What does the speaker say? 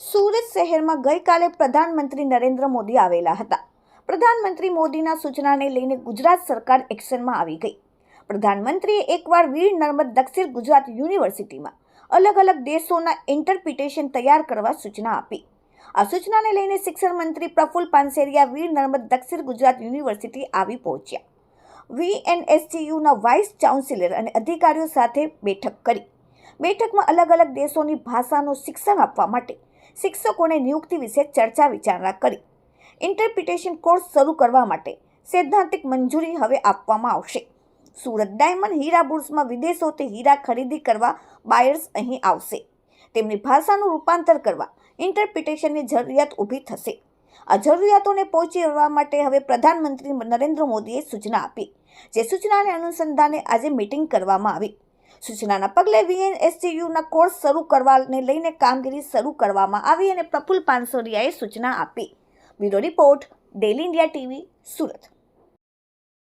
સુરત શહેરમાં ગઈકાલે પ્રધાનમંત્રી નરેન્દ્ર મોદી આવેલા હતા. પ્રધાનમંત્રી મોદીના સૂચનાને લઈને ગુજરાત સરકાર એક્શનમાં આવી ગઈ. પ્રધાનમંત્રીએ એકવાર વીર નર્મદ દક્ષિણ ગુજરાત યુનિવર્સિટીમાં અલગ અલગ દેશોના ઇન્ટરપ્રિટેશન તૈયાર કરવા સૂચના આપી. આ સૂચનાને લઈને શિક્ષણ મંત્રી પ્રફુલ્લ પાનસેરિયા વીર નર્મદ દક્ષિણ ગુજરાત યુનિવર્સિટી આવી પહોંચ્યા. વીએનએસટીયુના વાઇસ ચાન્સેલર અને અધિકારીઓ સાથે બેઠક કરી. બેઠકમાં અલગ અલગ દેશોની ભાષાનું શિક્ષણ આપવા માટે શિક્ષકોને નિયુક્તિ વિશે ચર્ચા વિચારણા કરી. ઇન્ટરપ્રિટેશન કોર્સ શરૂ કરવા માટે સૈદ્ધાંતિક મંજૂરી હવે આપવામાં આવશે. સુરત ડાયમંડ હીરા બુર્સમાં વિદેશોથી હીરા ખરીદી કરવા બાયર્સ અહીં આવશે. તેમની ભાષાનું રૂપાંતર કરવા ઇન્ટરપ્રિટેશનની જરૂરિયાત ઊભી થશે. આ જરૂરિયાતોને પહોંચી વળવા માટે હવે પ્રધાનમંત્રી નરેન્દ્ર મોદીએ સૂચના આપી, જે સૂચનાને અનુસંધાને આજે મિટિંગ કરવામાં આવી. સૂચનાના પગલે વીએનએસટીયુના કોર્સ શરૂ કરવાને લઈને કામગીરી શરૂ કરવામાં આવી અને પ્રફુલ પાનસોરિયાએ સૂચના આપી. Bureau report, daily India TV, Surat.